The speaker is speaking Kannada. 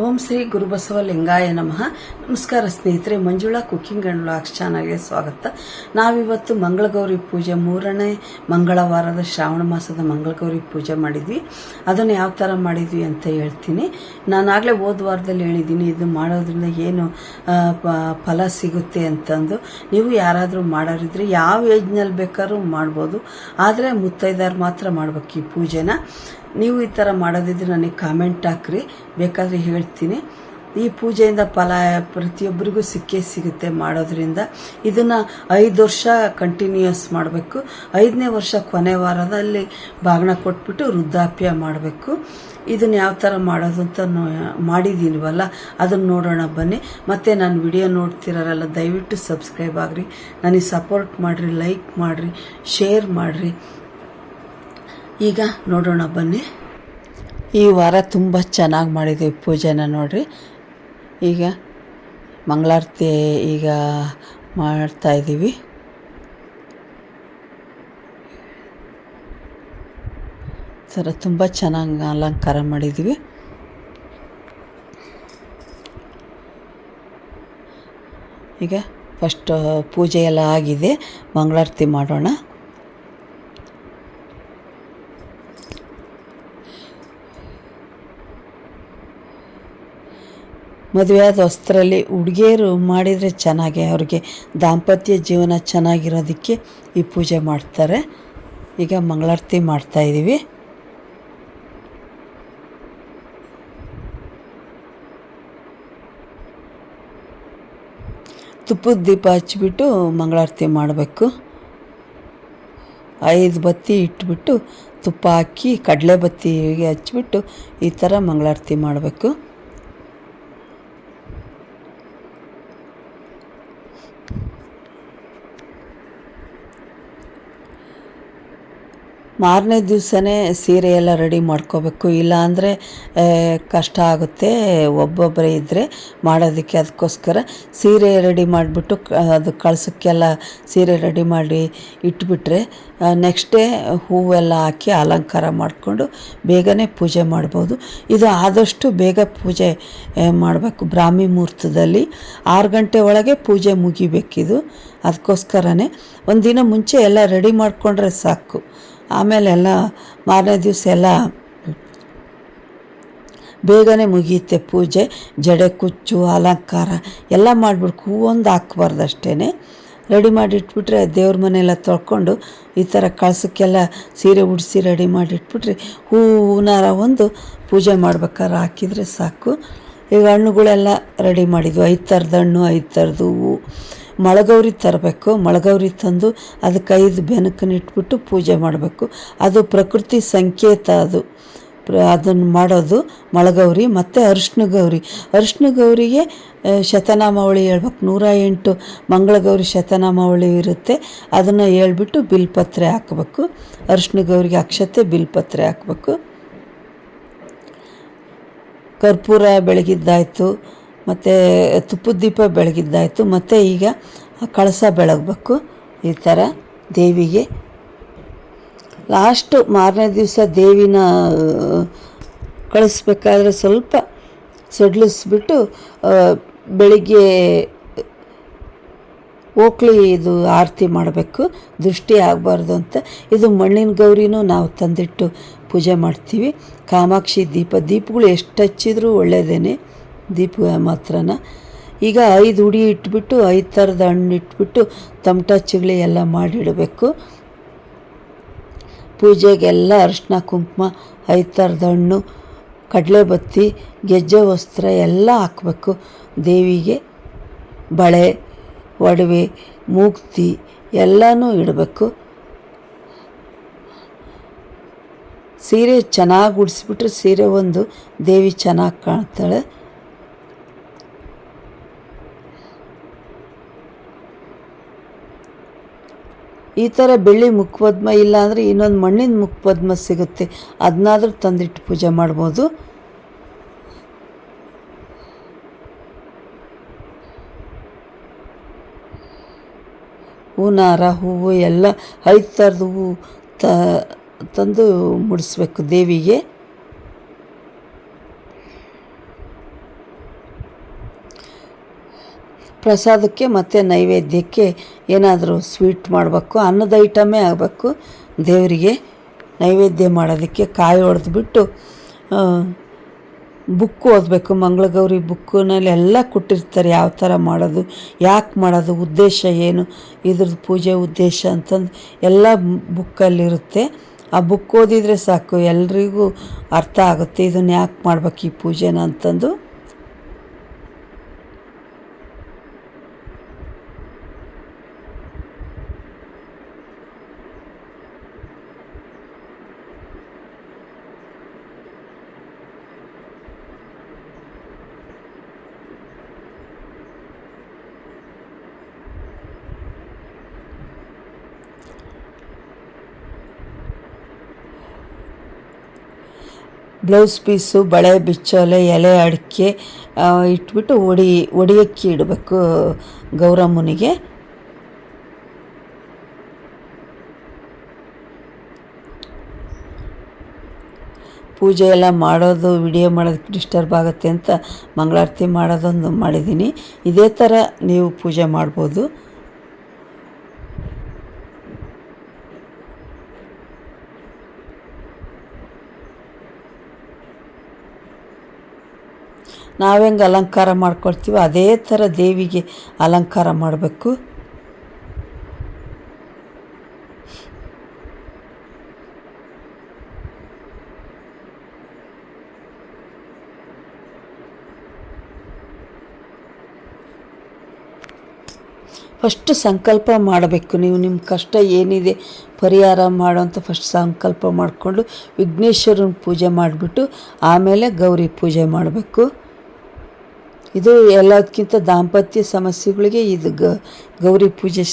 ಓಂ ಶ್ರೀ ಗುರುಬಸವ ಲಿಂಗಾಯ ನಮಃ. ನಮಸ್ಕಾರ ಸ್ನೇಹಿತರೆ, ಮಂಜುಳಾ ಕುಕ್ಕಿಂಗ್ ಆ್ಯಂಡ್ ವ್ಲಾಗ್ಸ್ ಚಾನಲ್ಗೆ ಸ್ವಾಗತ. ನಾವಿವತ್ತು ಮಂಗಳಗೌರಿ ಪೂಜೆ ಮೂರನೇ ಮಂಗಳವಾರದ ಶ್ರಾವಣ ಮಾಸದ ಮಂಗಳಗೌರಿ ಪೂಜೆ ಮಾಡಿದ್ವಿ. ಅದನ್ನು ಯಾವ ಥರ ಮಾಡಿದ್ವಿ ಅಂತ ಹೇಳ್ತೀನಿ. ನಾನಾಗಲೇ ಹೋದ ವಾರದಲ್ಲಿ ಹೇಳಿದ್ದೀನಿ, ಇದು ಮಾಡೋದ್ರಿಂದ ಏನು ಫಲ ಸಿಗುತ್ತೆ ಅಂತಂದು. ನೀವು ಯಾರಾದರೂ ಮಾಡೋರಿದ್ರೆ ಯಾವ ಏಜ್ನಲ್ಲಿ ಬೇಕಾದ್ರೂ ಮಾಡ್ಬೋದು. ಆದರೆ ಮುತ್ತೈದಾರು ಮಾತ್ರ ಮಾಡ್ಬೇಕು ಈ ಪೂಜೆನ. ನೀವು ಈ ಥರ ಮಾಡೋದಿದ್ರೆ ನನಗೆ ಕಾಮೆಂಟ್ ಹಾಕ್ರಿ. ಬೇಕಾದರೆ ಹೇಳ್ತೀನಿ. ಈ ಪೂಜೆಯಿಂದ ಫಲ ಪ್ರತಿಯೊಬ್ಬರಿಗೂ ಸಿಕ್ಕೇ ಸಿಗುತ್ತೆ ಮಾಡೋದ್ರಿಂದ. ಇದನ್ನು ಐದು ವರ್ಷ ಕಂಟಿನ್ಯೂಯಸ್ ಮಾಡಬೇಕು. ಐದನೇ ವರ್ಷ ಕೊನೆ ವಾರದಲ್ಲಿ ಬಾಗಿನ ಕೊಟ್ಬಿಟ್ಟು ವೃದ್ಧಾಪ್ಯ ಮಾಡಬೇಕು. ಇದನ್ನು ಯಾವ ಥರ ಮಾಡೋದು ಅಂತ ಮಾಡಿದ್ದೀನಿವಲ್ಲ ಅದನ್ನು ನೋಡೋಣ ಬನ್ನಿ. ಮತ್ತೆ ನಾನು ವಿಡಿಯೋ ನೋಡ್ತಿರೋರೆಲ್ಲ ದಯವಿಟ್ಟು ಸಬ್ಸ್ಕ್ರೈಬ್ ಆಗಿರಿ. ನನಗೆ ಸಪೋರ್ಟ್ ಮಾಡಿರಿ ಲೈಕ್ ಮಾಡಿರಿ ಶೇರ್ ಮಾಡಿರಿ. ಈಗ ನೋಡೋಣ ಬನ್ನಿ. ಈ ವಾರ ತುಂಬ ಚೆನ್ನಾಗಿ ಮಾಡಿದ್ದೀವಿ ಪೂಜೆನ ನೋಡಿರಿ. ಈಗ ಮಂಗಳಾರತಿ ಈಗ ಮಾಡ್ತಾಯಿದ್ದೀವಿ ಥರ ತುಂಬ ಚೆನ್ನಾಗಿ ಅಲಂಕಾರ ಮಾಡಿದ್ದೀವಿ ಈಗ ಫಸ್ಟ್ ಪೂಜೆ ಎಲ್ಲ ಆಗಿದೆ. ಮಂಗಳಾರತಿ ಮಾಡೋಣ. ಮದುವೆಯಾದ ಹೊಸ್ತರಲ್ಲಿ ಹುಡುಗಿಯರು ಮಾಡಿದರೆ ಚೆನ್ನಾಗೆ ಅವ್ರಿಗೆ ದಾಂಪತ್ಯ ಜೀವನ ಚೆನ್ನಾಗಿರೋದಕ್ಕೆ ಈ ಪೂಜೆ ಮಾಡ್ತಾರೆ. ಈಗ ಮಂಗಳಾರತಿ ಮಾಡ್ತಾಯಿದ್ದೀವಿ ತುಪ್ಪದ ದೀಪ ಹಚ್ಬಿಟ್ಟು ಮಂಗಳಾರತಿ ಮಾಡಬೇಕು. ಐದು ಬತ್ತಿ ಇಟ್ಬಿಟ್ಟು ತುಪ್ಪ ಹಾಕಿ ಕಡಲೆ ಬತ್ತಿಗೆ ಹಚ್ಬಿಟ್ಟು ಈ ಥರ ಮಂಗಳಾರತಿ ಮಾಡಬೇಕು. ಮಾರನೇ ದಿವಸನೇ ಸೀರೆ ಎಲ್ಲ ರೆಡಿ ಮಾಡ್ಕೋಬೇಕು. ಇಲ್ಲಾಂದರೆ ಕಷ್ಟ ಆಗುತ್ತೆ. ಒಬ್ಬೊಬ್ಬರೇ ಇದ್ದರೆ ಮಾಡೋದಕ್ಕೆ ಅದಕ್ಕೋಸ್ಕರ ಸೀರೆ ರೆಡಿ ಮಾಡಿಬಿಟ್ಟು ಅದು ಕಳ್ಸೋಕ್ಕೆಲ್ಲ ಸೀರೆ ರೆಡಿ ಮಾಡಿ ಇಟ್ಬಿಟ್ರೆ ನೆಕ್ಸ್ಟ್ ಡೇ ಹೂವೆಲ್ಲ ಹಾಕಿ ಅಲಂಕಾರ ಮಾಡಿಕೊಂಡು ಬೇಗನೆ ಪೂಜೆ ಮಾಡ್ಬೋದು. ಇದು ಆದಷ್ಟು ಬೇಗ ಪೂಜೆ ಮಾಡಬೇಕು. ಬ್ರಾಹ್ಮಿ ಮುಹೂರ್ತದಲ್ಲಿ ಆರು ಗಂಟೆ ಒಳಗೆ ಪೂಜೆ ಮುಗಿಬೇಕಿದು. ಅದಕ್ಕೋಸ್ಕರನೇ ಒಂದಿನ ಮುಂಚೆ ಎಲ್ಲ ರೆಡಿ ಮಾಡಿಕೊಂಡ್ರೆ ಸಾಕು. ಆಮೇಲೆ ಎಲ್ಲ ಮಾರನೇ ದಿವಸ ಎಲ್ಲ ಬೇಗನೆ ಮುಗಿಯುತ್ತೆ ಪೂಜೆ, ಜಡೆ ಕುಚ್ಚು, ಅಲಂಕಾರ ಎಲ್ಲ ಮಾಡಿಬಿಟ್ಟು ಹೂವೊಂದು ಹಾಕ್ಬಾರ್ದು ಅಷ್ಟೇ ರೆಡಿ ಮಾಡಿ ಇಟ್ಬಿಟ್ರೆ ದೇವ್ರ ಮನೆಯೆಲ್ಲ ತೊಳ್ಕೊಂಡು ಈ ಥರ ಕಳಸಕ್ಕೆಲ್ಲ ಸೀರೆ ಉಡಿಸಿ ರೆಡಿ ಮಾಡಿ ಇಟ್ಬಿಟ್ರೆ ಹೂನಾರ ಒಂದು ಪೂಜೆ ಮಾಡ್ಬೇಕಾದ್ರೆ ಹಾಕಿದರೆ ಸಾಕು. ಈಗ ಹಣ್ಣುಗಳೆಲ್ಲ ರೆಡಿ ಮಾಡಿದ್ವು, ಐದು ಥರದ ಹಣ್ಣು, ಐದು ಥರದ ಹೂವು. ಮಳಗೌರಿ ತರಬೇಕು. ಮಳಗೌರಿ ತಂದು ಅದಕ್ಕೆ ಐದು ಬೆನಕನ್ನಿಟ್ಬಿಟ್ಟು ಪೂಜೆ ಮಾಡಬೇಕು. ಅದು ಪ್ರಕೃತಿ ಸಂಕೇತ ಅದು. ಅದನ್ನು ಮಾಡೋದು ಮಳಗೌರಿ ಮತ್ತು ಅರಿಶಿನ ಗೌರಿ ಅರಿಶಿನ ಗೌರಿಗೆ ಶತನಾಮಾವಳಿ ಹೇಳ್ಬೇಕು. ನೂರ ಎಂಟು ಮಂಗಳಗೌರಿ ಶತನಾಮಾವಳಿ ಇರುತ್ತೆ. ಅದನ್ನು ಹೇಳ್ಬಿಟ್ಟು ಬಿಲ್ಪತ್ರೆ ಹಾಕಬೇಕು. ಅರಿಶಿನ ಗೌರಿಗೆ ಅಕ್ಷತೆ ಬಿಲ್ಪತ್ರೆ ಹಾಕಬೇಕು. ಕರ್ಪೂರ ಬೆಳಗಿದ್ದಾಯಿತು. ಮತ್ತು ತುಪ್ಪದ ದೀಪ ಬೆಳಗಿದ್ದಾಯಿತು. ಮತ್ತು ಈಗ ಕಳಸ ಬೆಳಗಬೇಕು ಈ ಥರ ದೇವಿಗೆ. ಲಾಸ್ಟು ಮಾರನೇ ದಿವಸ ದೇವಿನ ಕಳಿಸ್ಬೇಕಾದ್ರೆ ಸ್ವಲ್ಪ ಸಡ್ಲಿಸ್ಬಿಟ್ಟು ಬೆಳಿಗ್ಗೆ ಓಕ್ಲಿ ಇದು ಆರತಿ ಮಾಡಬೇಕು. ದೃಷ್ಟಿ ಆಗಬಾರ್ದು ಅಂತ. ಇದು ಮಣ್ಣಿನ ಗೌರಿನೂ ನಾವು ತಂದಿಟ್ಟು ಪೂಜೆ ಮಾಡ್ತೀವಿ. ಕಾಮಾಕ್ಷಿ ದೀಪ, ದೀಪಗಳು ಎಷ್ಟು ಹಚ್ಚಿದ್ರೂ ಒಳ್ಳೆಯದೇನೆ ದೀಪ ಮಾತ್ರನ. ಈಗ ಐದು ಉಡಿ ಇಟ್ಬಿಟ್ಟು, ಐದು ಥರದ ಹಣ್ಣು ಇಟ್ಬಿಟ್ಟು ತಮಟ ಚಿಗಳಿ ಎಲ್ಲ ಮಾಡಿಡಬೇಕು. ಪೂಜೆಗೆಲ್ಲ ಅರಿಶಿನ, ಕುಂಕುಮ, ಐದು ಥರದ ಹಣ್ಣು ಕಡಲೆ ಬತ್ತಿ ಗೆಜ್ಜೆ ವಸ್ತ್ರ ಎಲ್ಲ ಹಾಕಬೇಕು. ದೇವಿಗೆ ಬಳೆ, ಒಡವೆ ಮೂಗ್ತಿ ಎಲ್ಲನೂ ಇಡಬೇಕು. ಸೀರೆ ಚೆನ್ನಾಗಿ ಉಡಿಸ್ಬಿಟ್ರೆ ಸೀರೆ ಒಂದು ದೇವಿ ಚೆನ್ನಾಗಿ ಕಾಣ್ತಾಳೆ. ಈ ಥರ ಬೆಳ್ಳಿ ಮುಖಪದ್ಮ ಇಲ್ಲಾಂದರೆ ಇನ್ನೊಂದು ಮಣ್ಣಿನ ಮುಖಪದ್ಮ ಸಿಗುತ್ತೆ. ಅದನ್ನಾದರೂ ತಂದಿಟ್ಟು ಪೂಜೆ ಮಾಡ್ಬೋದು. ಹೂನಾರ ಹೂವು ಎಲ್ಲ ಐದು ಥರದ ಹೂವು ತಂದು ಮುಡಿಸ್ಬೇಕು ದೇವಿಗೆ. ಪ್ರಸಾದಕ್ಕೆ ಮತ್ತು ನೈವೇದ್ಯಕ್ಕೆ ಏನಾದರೂ ಸ್ವೀಟ್ ಮಾಡಬೇಕು, ಅನ್ನದ ಐಟಮೇ ಆಗಬೇಕು. ದೇವರಿಗೆ ನೈವೇದ್ಯ ಮಾಡೋದಕ್ಕೆ ಕಾಯಿ ಹೊಡೆದ್ಬಿಟ್ಟು ಬುಕ್ ಓದಬೇಕು. ಮಂಗಳಗೌರಿ ಬುಕ್ಕಿನಲ್ಲಿ ಎಲ್ಲ ಕೊಟ್ಟಿರ್ತಾರೆ ಯಾವ ಥರ ಮಾಡೋದು, ಯಾಕೆ ಮಾಡೋದು, ಉದ್ದೇಶ ಏನು, ಇದ್ರದ್ದು ಪೂಜೆ ಉದ್ದೇಶ ಅಂತಂದು ಎಲ್ಲ ಬುಕ್ಕಲ್ಲಿರುತ್ತೆ. ಆ ಬುಕ್ ಓದಿದರೆ ಸಾಕು, ಎಲ್ರಿಗೂ ಅರ್ಥ ಆಗುತ್ತೆ, ಇದನ್ನು ಯಾಕೆ ಮಾಡ್ಬೇಕು ಈ ಪೂಜೆನ ಅಂತಂದು. ಬ್ಲೌಸ್ ಪೀಸು, ಬಳೆ, ಬಿಚ್ಚೋಲೆ, ಎಲೆ, ಅಡಿಕೆ ಇಟ್ಬಿಟ್ಟು ಒಡಿ, ಒಡಿಯಕ್ಕಿ ಇಡಬೇಕು ಗೌರಮ್ಮನಿಗೆ. ಪೂಜೆ ಎಲ್ಲ ಮಾಡೋದು, ವಿಡಿಯೋ ಮಾಡೋದಕ್ಕೆ ಡಿಸ್ಟರ್ಬ್ ಆಗುತ್ತೆ ಅಂತ ಮಂಗಳಾರತಿ ಮಾಡೋದೊಂದು ಮಾಡಿದ್ದೀನಿ. ಇದೇ ಥರ ನೀವು ಪೂಜೆ ಮಾಡ್ಬೋದು. ನಾವೆಂಗೆ ಅಲಂಕಾರ ಮಾಡ್ಕೊಳ್ತೀವೋ ಅದೇ ಥರ ದೇವಿಗೆ ಅಲಂಕಾರ ಮಾಡಬೇಕು. ಫಸ್ಟ್ ಸಂಕಲ್ಪ ಮಾಡಬೇಕು. ನೀವು ನಿಮ್ಮ ಕಷ್ಟ ಏನಿದೆ ಪರಿಹಾರ ಮಾಡೋಂಥ ಫಸ್ಟ್ ಸಂಕಲ್ಪ ಮಾಡಿಕೊಂಡು ವಿಘ್ನೇಶ್ವರನ ಪೂಜೆ ಮಾಡಿಬಿಟ್ಟು ಆಮೇಲೆ ಗೌರಿ ಪೂಜೆ ಮಾಡಬೇಕು. ಇದು ಎಲ್ಲದಕ್ಕಿಂತ ದಾಂಪತ್ಯ ಸಮಸ್ಯೆಗಳಿಗೆ ಇದು ಗೌರಿ ಪೂಜೆ